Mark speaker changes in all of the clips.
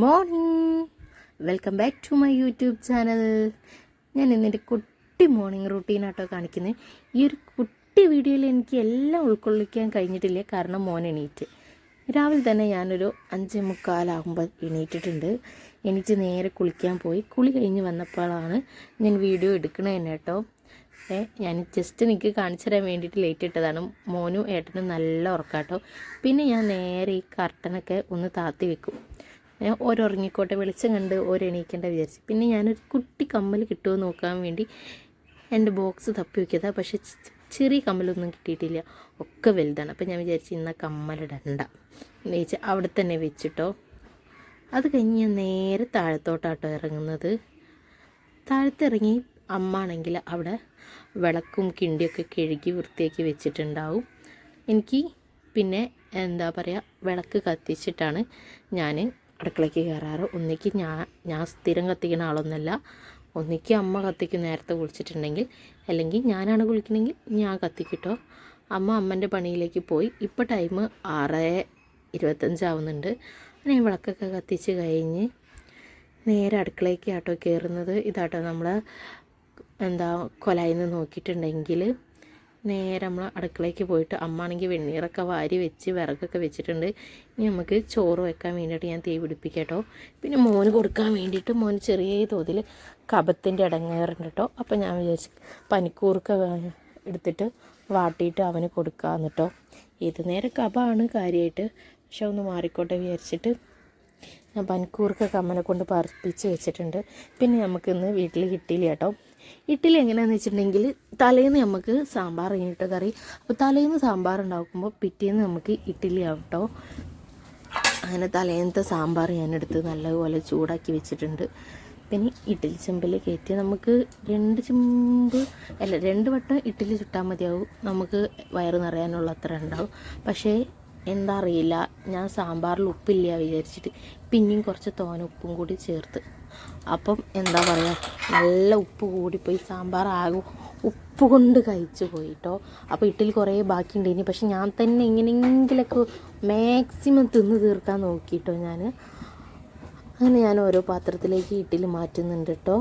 Speaker 1: Morning welcome back to my YouTube channel ഞാൻ ഇന്നെന്റെ കുട്ടി മോർണിംഗ് റൂട്ടീനാട്ടോ കാണിക്കുന്നത് ഈ ഒരു കുട്ടി വീഡിയോയിൽ എനിക്ക് എല്ലാം ഉൾക്കൊള്ളിക്കാൻ കഴിഞ്ഞിട്ടില്ല. കാരണം മോൻ എണീറ്റ്. രാവിലെ തന്നെ ഞാനൊരു അഞ്ച് മുക്കാലാകുമ്പോൾ എണീറ്റിട്ടുണ്ട്. എണീറ്റ് നേരെ കുളിക്കാൻ പോയി. കുളി കഴിഞ്ഞ് വന്നപ്പോഴാണ് ഞാൻ വീഡിയോ എടുക്കണത് തന്നെ കേട്ടോ. ഏ ഞാൻ ജസ്റ്റ് എനിക്ക് കാണിച്ചു തരാൻ വേണ്ടിയിട്ട് ലേറ്റ് ഇട്ടതാണ്. മോനും ഏട്ടനും നല്ല ഉറക്കാട്ടോ. പിന്നെ ഞാൻ നേരെ ഈ കർട്ടനൊക്കെ ഒന്ന് താത്തി വെക്കും. ഓരോറങ്ങിക്കോട്ടെ വെളിച്ചം കണ്ട് ഓരെണീക്കേണ്ട വിചാരിച്ചു. പിന്നെ ഞാനൊരു കുട്ടി കമ്മൽ കിട്ടുമോ നോക്കാൻ വേണ്ടി എന്റെ ബോക്സ് തപ്പി വെക്കിയതാണ് പക്ഷേ ചെറിയ കമ്മലൊന്നും കിട്ടിയിട്ടില്ല. ഒക്കെ വലുതാണ്. അപ്പം ഞാൻ വിചാരിച്ചു ഇന്ന കമ്മലിടണ്ട വെച്ചാൽ അവിടെ തന്നെ വെച്ചിട്ടോ. അത് കഴിഞ്ഞ് ഞാൻ നേരെ താഴത്തോട്ടാട്ടോ ഇറങ്ങുന്നത്. താഴത്തിറങ്ങി അമ്മ ആണെങ്കിൽ അവിടെ വിളക്കും കിണ്ടിയൊക്കെ കഴുകി വൃത്തിയാക്കി വെച്ചിട്ടുണ്ടാവും. എനിക്ക് പിന്നെ എന്താ പറയുക വിളക്ക് കത്തിച്ചിട്ടാണ് ഞാൻ അടുക്കളയ്ക്ക് കയറാറ്. ഒന്നിക്ക് ഞാൻ ഞാൻ സ്ഥിരം കത്തിക്കുന്ന ആളൊന്നുമല്ല ഒന്നിക്ക് അമ്മ കത്തിക്കും നേരത്തെ കുളിച്ചിട്ടുണ്ടെങ്കിൽ അല്ലെങ്കിൽ ഞാനാണ് കുളിക്കണമെങ്കിൽ ഞാൻ കത്തിക്കിട്ടോ. അമ്മ അമ്മന്റെ പണിയിലേക്ക് പോയി. ഇപ്പോൾ ടൈം ആറ് ഇരുപത്തഞ്ചാവുന്നുണ്ട് ഞാൻ വിളക്കൊക്കെ കത്തിച്ച് കഴിഞ്ഞ് നേരെ അടുക്കളയ്ക്ക് ആട്ടോ കയറുന്നത്. ഇതാട്ടോ നമ്മൾ എന്താ കൊലായിൽ നിന്ന് നോക്കിയിട്ടുണ്ടെങ്കിൽ നേരെ നമ്മൾ അടുക്കളയ്ക്ക് പോയിട്ട് അമ്മ ആണെങ്കിൽ വെണ്ണീറൊക്കെ വാരി വെച്ച് വിറകൊക്കെ വെച്ചിട്ടുണ്ട്. ഇനി നമുക്ക് ചോറ് വെക്കാൻ വേണ്ടിയിട്ട് ഞാൻ തീ പിടിപ്പിക്കട്ടോ. പിന്നെ മോന് കൊടുക്കാൻ വേണ്ടിയിട്ട് മോന് ചെറിയ തോതിൽ കപത്തിന്റെ ഇടങ്ങേറുണ്ട് കേട്ടോ അപ്പോൾ ഞാൻ വിചാരിച്ചു പനിക്കൂർക്ക എടുത്തിട്ട് വാട്ടിയിട്ട് അവന് കൊടുക്കാമെന്ന് കേട്ടോ ഏത് നേരം കപമാണ് കാര്യമായിട്ട് പക്ഷെ ഒന്ന് മാറിക്കോട്ടെ വിചാരിച്ചിട്ട് ഞാൻ പനിക്കൂർക്ക കമ്മനെ കൊണ്ട് പറപ്പിച്ച് വെച്ചിട്ടുണ്ട്. പിന്നെ നമുക്കിന്ന് വീട്ടിൽ കിട്ടിയില്ല കേട്ടോ ഇഡ്ഡലി എങ്ങനെയാണെന്ന് വെച്ചിട്ടുണ്ടെങ്കിൽ തലേന്ന് നമുക്ക് സാമ്പാർ കഴിഞ്ഞിട്ട് കറി. അപ്പോൾ തലേന്ന് സാമ്പാർ ഉണ്ടാക്കുമ്പോൾ പിറ്റേന്ന് നമുക്ക് ഇഡ്ഡലി ആവും അങ്ങനെ തലേന്നത്തെ സാമ്പാർ ഞാനെടുത്ത് നല്ലപോലെ ചൂടാക്കി വെച്ചിട്ടുണ്ട്. പിന്നെ ഇഡ്ഡലി ചെമ്പിൽ കയറ്റി നമുക്ക് രണ്ട് ചെമ്പ് അല്ല രണ്ട് വട്ടം ഇഡ്ഡലി ചുട്ടാൽ മതിയാവും. നമുക്ക് വയറ് നിറയാനുള്ള അത്ര ഉണ്ടാവും. പക്ഷേ എന്താ അറിയില്ല. ഞാൻ സാമ്പാറിൽ ഉപ്പില്ല വിചാരിച്ചിട്ട്. പിന്നെയും കുറച്ച് തോന ഉപ്പും കൂടി ചേർത്ത് അപ്പം എന്താ പറയുക നല്ല ഉപ്പ് കൂടിപ്പോയി സാമ്പാർ ആകും ഉപ്പ് കൊണ്ട് കഴിച്ചു പോയിട്ടോ. അപ്പോൾ ഇട്ടിൽ കുറേ ബാക്കിയുണ്ട് ഇനി. പക്ഷെ ഞാൻ തന്നെ എങ്ങനെയെങ്കിലൊക്കെ മാക്സിമം തിന്ന് തീർക്കാൻ നോക്കിയിട്ടോ ഞാൻ അങ്ങനെ ഞാൻ ഓരോ പാത്രത്തിലേക്ക് ഇട്ടിൽ മാറ്റുന്നുണ്ട് കേട്ടോ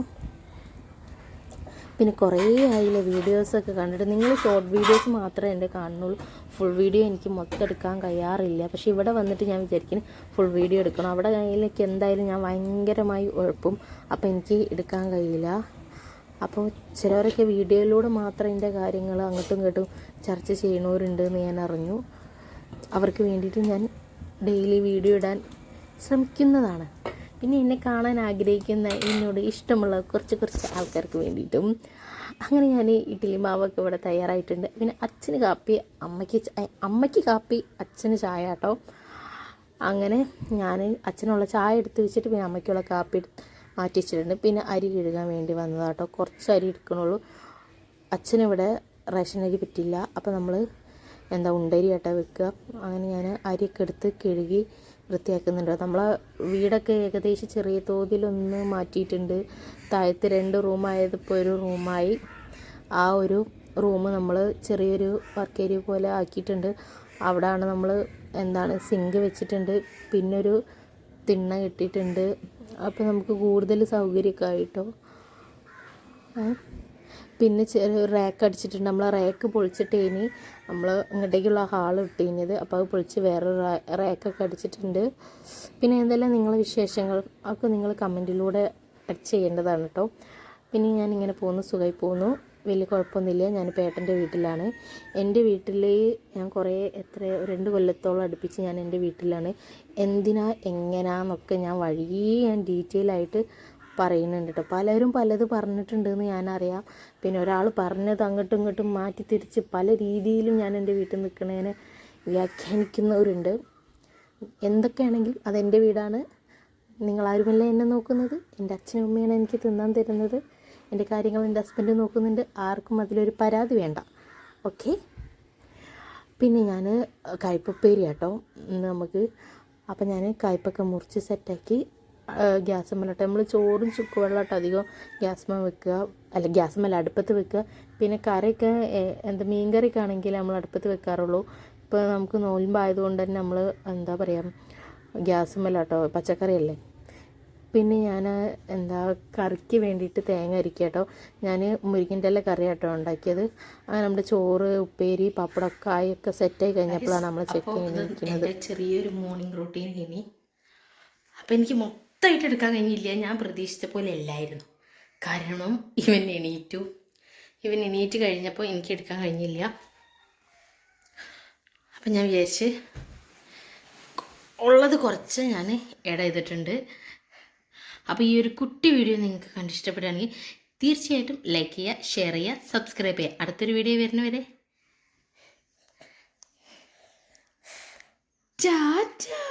Speaker 1: പിന്നെ കുറേ ആയില്ലേ വീഡിയോസൊക്കെ കണ്ടിട്ട്. നിങ്ങൾ ഷോർട്ട് വീഡിയോസ് മാത്രമേ എന്റെ കാണുന്നുള്ളൂ. ഫുൾ വീഡിയോ എനിക്ക് മൊത്തം എടുക്കാൻ കഴിയാറില്ല. പക്ഷേ ഇവിടെ വന്നിട്ട് ഞാൻ വിചാരിക്കുന്നു ഫുൾ വീഡിയോ എടുക്കണം. അവിടെ കയ്യിലേക്ക് എന്തായാലും ഞാൻ ഭയങ്കരമായി ഉഴപ്പും. അപ്പോൾ എനിക്ക് എടുക്കാൻ കഴിയില്ല. അപ്പോൾ ചിലവരൊക്കെ വീഡിയോയിലൂടെ മാത്രം എന്റെ കാര്യങ്ങൾ അങ്ങോട്ടും ഇങ്ങോട്ടും ചർച്ച ചെയ്യണവരുണ്ട് എന്ന് ഞാൻ അറിഞ്ഞു. അവർക്ക് വേണ്ടിയിട്ട് ഞാൻ ഡെയിലി വീഡിയോ ഇടാൻ ശ്രമിക്കുന്നതാണ്. പിന്നെ എന്നെ കാണാൻ ആഗ്രഹിക്കുന്ന എന്നോട് ഇഷ്ടമുള്ള കുറച്ച് കുറച്ച് ആൾക്കാർക്ക് വേണ്ടിയിട്ടും അങ്ങനെ ഞാൻ ഇഡ്ഡലി മാവൊക്കെ ഇവിടെ തയ്യാറായിട്ടുണ്ട്. പിന്നെ അച്ഛന് കാപ്പി അമ്മയ്ക്ക് അമ്മയ്ക്ക് കാപ്പി അച്ഛന് ചായ കേട്ടോ. അങ്ങനെ ഞാൻ അച്ഛനുള്ള ചായ എടുത്ത് വെച്ചിട്ട് പിന്നെ അമ്മയ്ക്കുള്ള കാപ്പി മാറ്റി വെച്ചിട്ടുണ്ട്. പിന്നെ അരി കഴുകാൻ വേണ്ടി വന്നതാട്ടോ കുറച്ച് അരി എടുക്കണുള്ളൂ. അച്ഛനിവിടെ റേഷൻ അരി പറ്റില്ല. അപ്പോൾ നമ്മൾ എന്താ ഉണ്ടരി ആട്ടാ വെക്കുക. അങ്ങനെ ഞാൻ അരിയൊക്കെ എടുത്ത് കഴുകി വൃത്തിയാക്കുന്നുണ്ട്. നമ്മളെ വീടൊക്കെ ഏകദേശം ചെറിയ തോതിലൊന്ന് മാറ്റിയിട്ടുണ്ട്. താഴത്ത് രണ്ട് റൂമായതിപ്പോൾ ഒരു റൂമായി ആ ഒരു റൂം നമ്മൾ ചെറിയൊരു വർക്ക് ഏരിയ പോലെ ആക്കിയിട്ടുണ്ട്. അവിടെയാണ് നമ്മൾ എന്താണ് സിങ്ക് വെച്ചിട്ടുണ്ട്. പിന്നൊരു തിണ്ണ കെട്ടിയിട്ടുണ്ട്. അപ്പോൾ നമുക്ക് കൂടുതൽ സൗകര്യമൊക്കെ ആയിട്ടോ? പിന്നെ ചെറിയ റാക്ക് അടിച്ചിട്ടുണ്ട്. നമ്മൾ റാക്ക് പൊളിച്ചിട്ട് ഇനി നമ്മൾ ഇങ്ങോട്ടേക്കുള്ള ഹാൾ ഇട്ടിരുന്നത് അപ്പോൾ അത് പൊളിച്ച് വേറെ റാക്കൊക്കെ അടിച്ചിട്ടുണ്ട്. പിന്നെ എന്തെല്ലാം നിങ്ങളെ വിശേഷങ്ങൾ ഒക്കെ നിങ്ങൾ കമന്റിലൂടെ ചെയ്യേണ്ടതാണ് കേട്ടോ പിന്നെ ഞാൻ ഇങ്ങനെ പോകുന്നു. സുഖമായി പോകുന്നു. വലിയ കുഴപ്പമൊന്നുമില്ല. ഞാനിപ്പോൾ ഏട്ടന്റെ വീട്ടിലാണ്. എന്റെ വീട്ടിൽ ഞാൻ കുറേ എത്ര രണ്ട് കൊല്ലത്തോളം അടുപ്പിച്ച് ഞാൻ എന്റെ വീട്ടിലാണ്. എന്തിനാ എങ്ങനെയാന്നൊക്കെ ഞാൻ വഴി ഞാൻ ഡീറ്റെയിൽ ആയിട്ട് പറയുന്നുണ്ട് കേട്ടോ പലരും പലത് പറഞ്ഞിട്ടുണ്ടെന്ന് ഞാനറിയാം. പിന്നെ ഒരാൾ പറഞ്ഞത് അങ്ങോട്ടും ഇങ്ങോട്ടും മാറ്റി തിരിച്ച് പല രീതിയിലും ഞാൻ എന്റെ വീട്ടിൽ നിൽക്കുന്നതിനെ വ്യാഖ്യാനിക്കുന്നവരുണ്ട്. എന്തൊക്കെയാണെങ്കിലും അതെന്റെ വീടാണ്. നിങ്ങളാരുമല്ല എന്നെ നോക്കുന്നത്. എന്റെ അച്ഛനും അമ്മയാണ് എനിക്ക് തിന്നാൻ തരുന്നത്. എന്റെ കാര്യങ്ങൾ എന്റെ ഹസ്ബൻഡ് നോക്കുന്നുണ്ട്. ആർക്കും അതിലൊരു പരാതി വേണ്ട. ഓക്കെ? പിന്നെ ഞാൻ കയ്പ്പേരി കേട്ടോ നമുക്ക് അപ്പം ഞാൻ കയ്പ്പൊക്കെ മുറിച്ച് സെറ്റാക്കി ഗ്യാസ് മേലിട്ട് നമ്മൾ ചോറും ചുക്കുവെള്ളമായിട്ട് അധികം ഗ്യാസ്മ വെക്കുക. അല്ല ഗ്യാസ് മേലെ അടുപ്പത്ത് വെക്കുക. പിന്നെ കറിയൊക്കെ എന്താ മീൻ കറിയൊക്കെ ആണെങ്കിൽ നമ്മൾ അടുപ്പത്ത് വെക്കാറുള്ളൂ. ഇപ്പോൾ നമുക്ക് നോൽമ്പായതുകൊണ്ട് തന്നെ നമ്മൾ എന്താ പറയുക ഗ്യാസ് മേലാട്ടോ പച്ചക്കറിയല്ലേ. പിന്നെ ഞാൻ എന്താ കറിക്ക് വേണ്ടിയിട്ട് തേങ്ങ അരിക്കുക കേട്ടോ ഞാൻ മുരിക്കിന്റെ ഇല കറി കേട്ടോ ഉണ്ടാക്കിയത്. അങ്ങനെ നമ്മുടെ ചോറ് ഉപ്പേരി പപ്പടമൊക്കെ ആയൊക്കെ സെറ്റായി കഴിഞ്ഞപ്പോഴാണ് നമ്മൾ ചെക്ക് ചെയ്യുന്നത് ചെറിയൊരു മോർണിംഗ് റൂട്ടീൻ ഇനി. അപ്പം എനിക്ക് മൊത്തമായിട്ട് എടുക്കാൻ കഴിഞ്ഞില്ല. ഞാൻ പ്രതീക്ഷിച്ച പോലെ അല്ലായിരുന്നു കാരണം ഇവൻ എണീറ്റു. ഇവൻ എണീറ്റ് കഴിഞ്ഞപ്പോൾ എനിക്ക് എടുക്കാൻ കഴിഞ്ഞില്ല. അപ്പം ഞാൻ വിചാരിച്ച് ഉള്ളത് കുറച്ച് ഞാൻ ഇട ചെയ്തിട്ടുണ്ട്. അപ്പോൾ ഈ ഒരു കുട്ടി വീഡിയോ നിങ്ങൾക്ക് കണ്ടിഷ്ടപ്പെടുകയാണെങ്കിൽ തീർച്ചയായിട്ടും ലൈക്ക് ചെയ്യുക ഷെയർ ചെയ്യുക സബ്സ്ക്രൈബ് ചെയ്യുക. അടുത്തൊരു വീഡിയോ വരുന്നവരെ. ടാറ്റാ